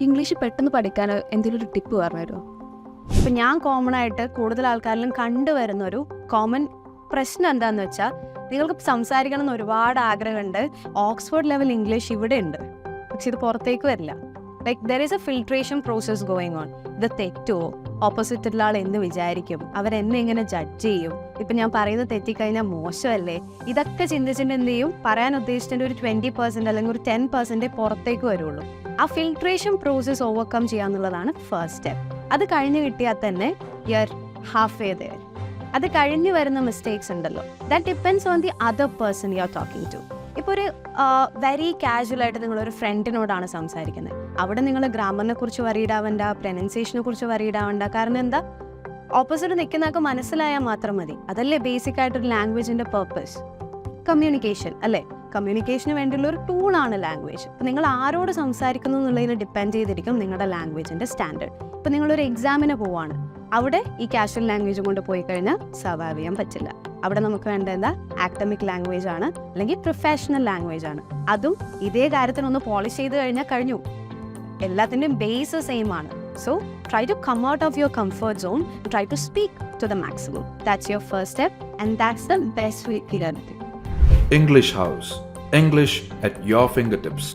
English പെട്ടെന്ന് പഠിക്കാൻ എന്തെങ്കിലും ഒരു ടിപ്പ് പറഞ്ഞുതരുമോ? ഇപ്പം ഞാൻ കോമൺ ആയിട്ട് കൂടുതൽ ആൾക്കാരിലും കണ്ടുവരുന്ന ഒരു കോമൺ പ്രശ്നം എന്താന്ന് വെച്ചാൽ നിങ്ങൾക്ക് സംസാരിക്കണം എന്ന് ഒരുപാട് ആഗ്രഹമുണ്ട്. ഓക്സ്ഫോർഡ് ലെവൽ ഇംഗ്ലീഷ് ഇവിടെ ഉണ്ട് പക്ഷെ ഇത് പുറത്തേക്ക് വരില്ല. Like there is a filtration process going on ഇത് തെറ്റോ? ഓപ്പോസിറ്റുള്ള ആൾ എന്ന് വിചാരിക്കും? അവരെന്നെ എങ്ങനെ ജഡ്ജ് ചെയ്യും? ഇപ്പം ഞാൻ പറയുന്നത് തെറ്റിക്കഴിഞ്ഞാൽ മോശമല്ലേ? ഇതൊക്കെ ചിന്തിച്ചിട്ട് എന്ത് ചെയ്യും? പറയാൻ ഉദ്ദേശിച്ചിട്ട് ഒരു ട്വന്റി പെർസെന്റ് അല്ലെങ്കിൽ ഒരു ടെൻ പെർസെന്റേ പുറത്തേക്ക് വരുള്ളൂ. ആ ഫിൽട്രേഷൻ പ്രോസസ് ഓവർകം ചെയ്യാന്നുള്ളതാണ് ഫസ്റ്റ് സ്റ്റെപ്പ് അത് കഴിഞ്ഞ് കിട്ടിയാൽ തന്നെ യർ ഹാഫ് വേ ദയർ അത് കഴിഞ്ഞ് വരുന്ന മിസ്റ്റേക്സ് ഉണ്ടല്ലോ. That depends on the other person you are talking to ഇപ്പോൾ ഒരു വെരി കാഷ്വൽ നിങ്ങളൊരു ഫ്രണ്ടിനോടാണ് സംസാരിക്കുന്നത് അവിടെ നിങ്ങൾ ഗ്രാമറിനെ കുറിച്ച് വറീഡാവണ്ട പ്രൊനൗൺസിയേഷനെ കുറിച്ച് വറീഡാവണ്ട കാരണം എന്താ? ഓപ്പോസിറ്റ് നിൽക്കുന്ന ആൾക്ക് മനസ്സിലായാൽ മാത്രം മതി. അതല്ലേ ബേസിക് ആയിട്ടൊരു ലാംഗ്വേജിന്റെ പർപ്പസ് കമ്മ്യൂണിക്കേഷൻ അല്ലേ? കമ്മ്യൂണിക്കേഷന് വേണ്ടിയുള്ള ഒരു ടൂളാണ് ലാംഗ്വേജ് അപ്പോൾ നിങ്ങൾ ആരോട് സംസാരിക്കുന്നു എന്നുള്ളതിനെ ഡിപ്പെൻഡ് ചെയ്തിരിക്കും നിങ്ങളുടെ ലാംഗ്വേജിന്റെ സ്റ്റാൻഡേർഡ് ഇപ്പോൾ നിങ്ങളൊരു എക്സാമിന് പോവാണ്. അവിടെ ഈ കാഷ്വൽ ലാംഗ്വേജ് കൊണ്ട് പോയി കഴിഞ്ഞാൽ സർവൈവ് ചെയ്യാൻ പറ്റില്ല. അവിടെ നമുക്ക് വേണ്ട എന്താ? ആക്ademic ലാംഗ്വേജ് ആണ് അല്ലെങ്കിൽ പ്രൊഫഷണൽ ലാംഗ്വേജ് ആണ്. അതും ഇതേ കാര്യത്തിനൊന്ന് പോളിഷ് ചെയ്ത് കഴിഞ്ഞാൽ കഴിഞ്ഞു. എല്ലാത്തിന്റെയും ബേസ് സെയിം ആണ്. So try to come out of your comfort zone try to speak to the maximum that's your first step and that's the best way to learn English House. English at your fingertips.